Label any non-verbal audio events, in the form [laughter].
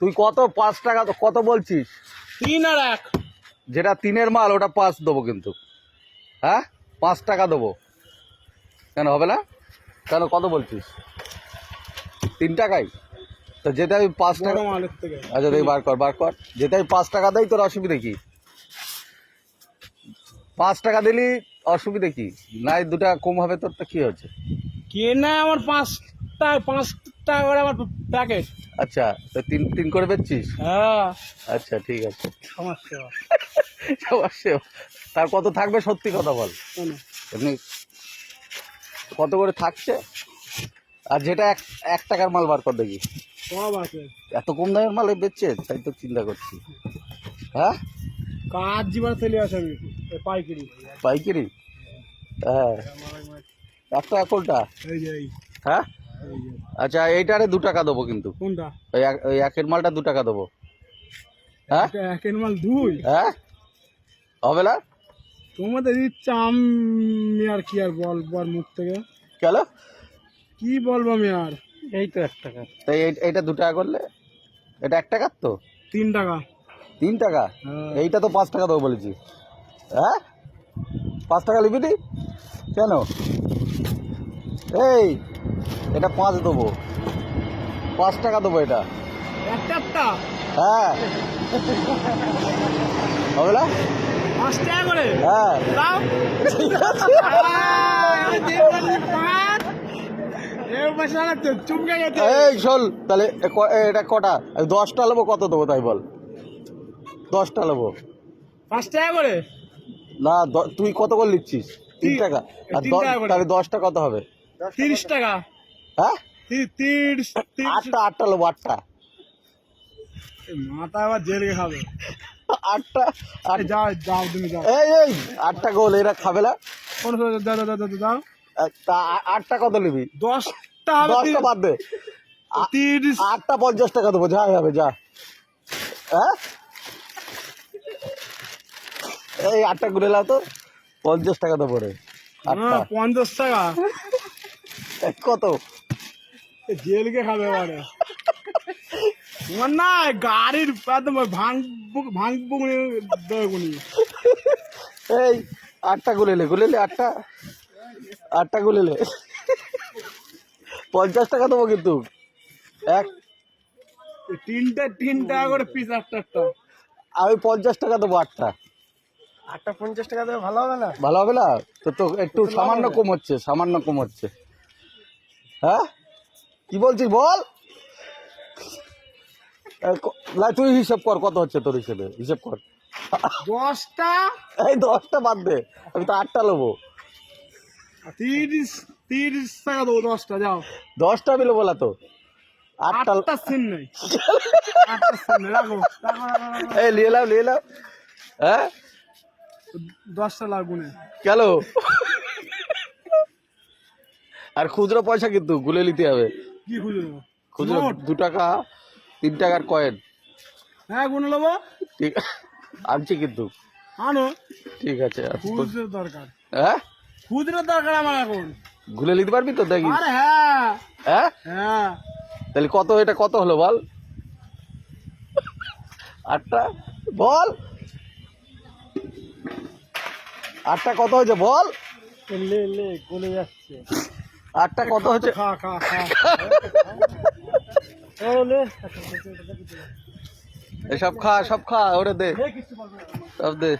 তুই কত পাঁচ টাকা কত বলছিস? তিন আর এক। যেটা তিনের মাল ওটা পাঁচ দেবো কিন্তু। হ্যাঁ? পাঁচ টাকা দেবো। কেন হবে না? কেন কত বলছিস? তিন টাকাই? তো যেটা আমি পাঁচ টাকা আচ্ছা দেখি বার কর বার কর। যেটা আমি পাঁচ টাকা দেই তোর অসুবিধা কি? পাঁচ টাকা দিলি অসুবিধা কি? নাই দু টাকা কম হবে তোর তো কি হচ্ছে কেনা আমার পাঁচ টাকা পাঁচ টাকা করে আমার প্যাকেট। আচ্ছা তো তিন তিন করে বেচছিস? হ্যাঁ। আচ্ছা ঠিক আছে। সমস্যা অবশ্যই। তার কত থাকবে সত্যি কথা বল? এমনি কত করে থাকছে? আর যেটা এক এক টাকার মাল বার কর দেখি। সব আছে। এত কম দামের মাল বেচছে? তাই তো চিন্তা করছি। হ্যাঁ? কাজ জীবনে চলে আসে আমি? পাইকারি। পাইকারি? হ্যাঁ। এক টাকা কোনটা? হ্যাঁ? আচ্ছা এইটারে দু টাকা দেবো কিন্তু। কোনটা? ওই এক- ওই একের মালটা দু টাকা দেবো। হ্যাঁ? এটা একের মাল দুই? হ্যাঁ? হবে না? তোমাদের ইচ্ছা আমি আর কি আর বল বল মুখ থেকে? কেন? কি বলব আমি আর? এই তো এক টাকা। তাই এই- এইটা দু টাকা করলে? এটা এক টাকার তো? তিন টাকা। তিন টাকা? হ্যাঁ। এইটা তো পাঁচ টাকা দেবো বলেছি। হ্যাঁ? পাঁচ টাকা কেন? এই এটা পাঁচ দেবো। পাঁচ টাকা দেবো এটা। হ্যাঁ। হবে না? পাঁচ টাকা করে? হ্যাঁ। এই তাহলে এটা কটা? দশটা নেব কত দেবো তাই বল। দশটা নেব। পাঁচ টাকা করে? না তুই কত করে লিখছিস তিন টাকা। আর। তাহলে দশটা কত হবে? তিরিশ টাকা। হ্যাঁ? তিরিশ আটটা আটটা নেব আটটা। মাথা আবার জেলে খাবে। আটটা আরে যাও যাও তুমি যাও। এই এই আটটা গোল এরা খাবে না। কোন দাও দাও দাও দাও তা আটটা কত নিবি? দশটা হবে। দশটা বাদ দে। তিরিশ। আটটা পঞ্চাশ টাকা দেবো যা হবে যা। হ্যাঁ? এই আটটা ঘুরে লাও তো পঞ্চাশ টাকা দেবো রে। পঞ্চাশ টাকা। কত? জেলকে খাবে তোমার না গাড়ির একদম ভাঙ ভাঙ পুকুনি দেবনি এই আটটা গুলেলে গুলেলে আটটা। আটটা গুলেলে। পঞ্চাশ টাকা দেবো কিন্তু। এক। তিনটে তিন টাকা করে পিস একটা একটা আমি পঞ্চাশ টাকা দেবো আটটা। আটটা পঞ্চাশ টাকা দেবে ভালো হবে না? ভালো হবে না? তো তো একটু সামান্য কম হচ্ছে সামান্য কম হচ্ছে। হ্যাঁ? কি বলছিস বল? না তুই হিসেব কর কত হচ্ছে তোর হিসেবে? হিসেব কর। দশটা? এই দশটা বাদ দে আমি তো আটটা নেব। তিরিশ তিরিশ টাকা দেবো দশটা যাও। দশটা মিলে বলা তো। আটটা সিন নেই। [laughs] এই নিয়ে নাও নিয়ে নাও। হ্যাঁ? দশটা লাগবে না। কেন? আর খুচরো পয়সা কিন্তু গুলে নিতে হবে। কি খুচরো দু টাকা তিন টাকার কয়েন হ্যাঁ গুনে নেব। ঠিক আনছি কিন্তু। আনো। ঠিক আছে খুচরো দরকার। হ্যাঁ? খুচরো দরকার আমার এখন। ঘুরে নিতে পারবি তো দেখি। আরে হ্যাঁ। হ্যাঁ? হ্যাঁ। তাহলে কত এটা কত হলো বল? আটটা? বল। আটটা কত হয়েছে বল? লে লে গলে যাচ্ছে। আটটা কত হচ্ছে খা খা খা। [laughs] এসব খা সব খা ওরে দে। সব দে।